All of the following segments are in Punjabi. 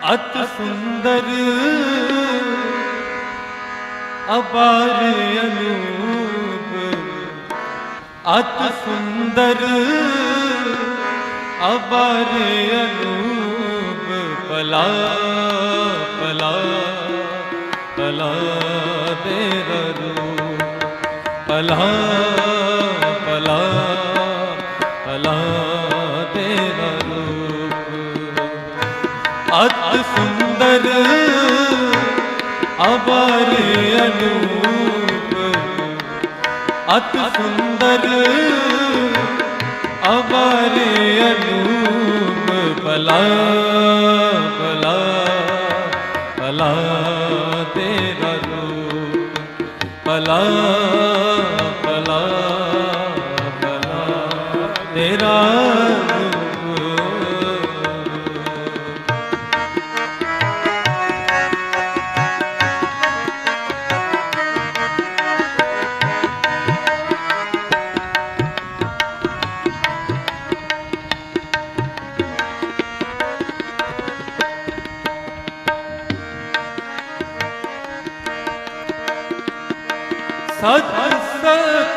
ਅਤ ਸੁੰਦਰ ਅਪਾਰ ਅਨੂਪ ਅਤ ਸੁੰਦਰ ਅਪਾਰ ਅਨੂਪ ਪਲਾ ਪਲਾ ਪਲਾ ਤੇਰਾ ਰੂਪ ਪਲਾ ਅਤ ਸੁੰਦਰ ਅਬਰ ਅਨੂਪ ਅਤ ਸੁੰਦਰ ਅਬਰ ਅਨੂਪ ਭਲਾ ਭਲਾ ਭਲਾ ਤੇਰਾ ਰੂਪ ਭਲਾ ਭਲਾ ਸਤ ਸਤ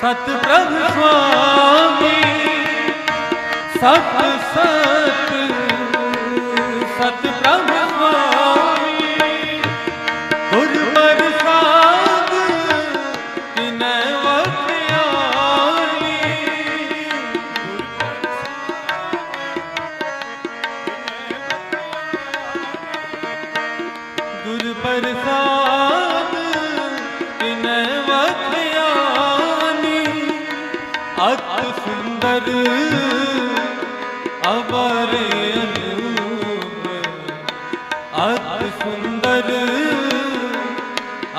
ਸਤ ਪ੍ਰਭ ਸੁਆਮੀ ਸਤ ਸਤ ਅਤ ਸੁੰਦਰ ਅਬਰ ਅਨੂਪ ਅਤ ਸੁੰਦਰ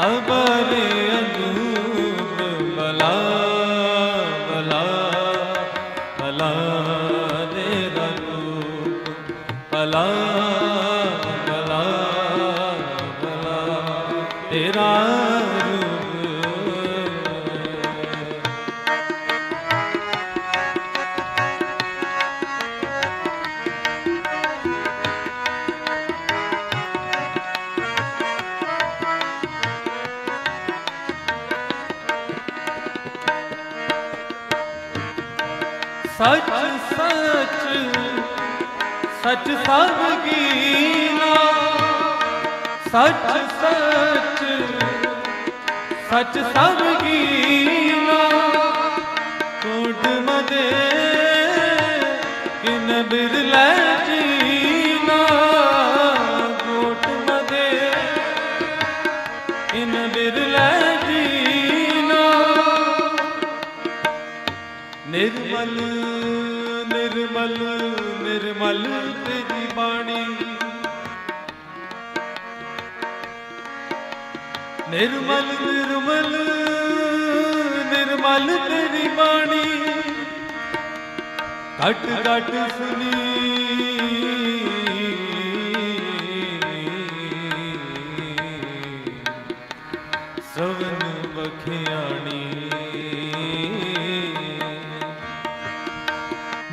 ਅਬਰ ਅਨੂਪ ਬਲਾ ਬਲਾ ਬਲਾ ਦੇ ਰੂਪ ਬਲਾ ਸਚ, ਸੱਚ, ਸਚ ਸਭ ਗੀਨਾ ਸੱਚ ਸੱਚ ਸੱਚ ਸਭ ਗੀਨਾ ਕੋਟ ਮਦੇ ਕਿਨ ਬਿਰਲੇ ਜੀਨਾ। ਕੋਟ ਮਦੇ ਕਿਨ ਬਿਰਲੇ ਜੀਨਾ। ਨਿਰਮਲ ਨਿਰਮਲ ਨਿਰਮਲ ਤੇਰੀ ਬਾਣੀ। ਨਿਰਮਲ ਨਿਰਮਲ ਨਿਰਮਲ ਤੇਰੀ ਬਾਣੀ। ਘਟ ਘਟ ਸੁਣੀ।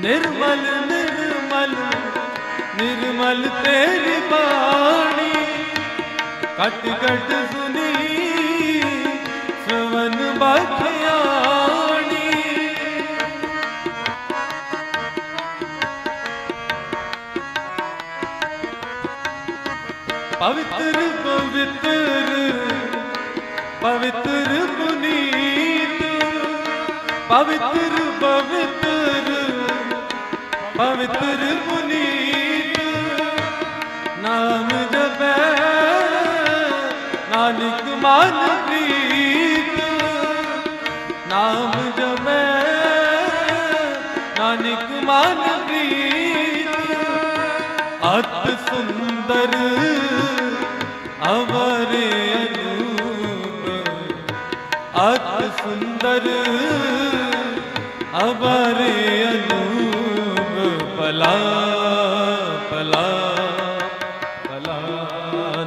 ਨਿਰਮਲ ਨਿਰਮਲ ਨਿਰਮਲ ਤੇਰੀ ਬਾਣੀ। ਕਟ ਕਟ ਸੁਨੀ ਸਵਨ ਬਖਿਆਣੀ। ਪਵਿੱਤਰ ਪਵਿੱਤਰ ਪਵਿੱਤਰ ਪੁਨੀਤ, ਪਵਿੱਤਰ ਪਵਿੱਤਰ ਪਵਿੱਤਰ ਮੁਨੀਤ ਨਾਮ ਜਪੈ। ਨਾਨਕ ਮਨ ਪ੍ਰੀਤ, ਨਾਮ ਜਪੈ। ਨਾਨਕ ਮਨ ਪ੍ਰੀਤ, ਅਤ ਸੁੰਦਰ ਅਵਰ ਅਨੂਪ। ਅਤ ਸੁੰਦਰ ਅਵਰ ਅਨੂਪ। ਪਲਾ ਭਲਾ ਭਲਾ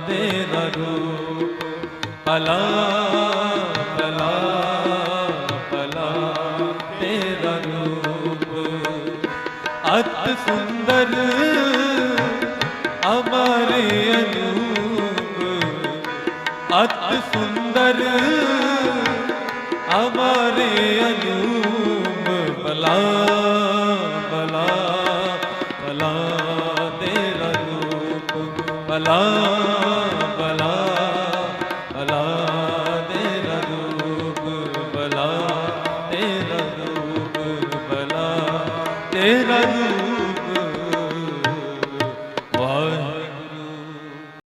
ਦੇ ਰੂਪ। ਪਲਾ ਪਲਾ ਪਲਾ ਤੇਰਾ ਰੂਪ। ਅਤ ਸੁੰਦਰ ਹਮਾਰੇ ਅਨੂਪ। ਅਤ ਸੁੰਦਰ ਹਮਾਰੇ ਅਨੂਪ। ਭਲਾ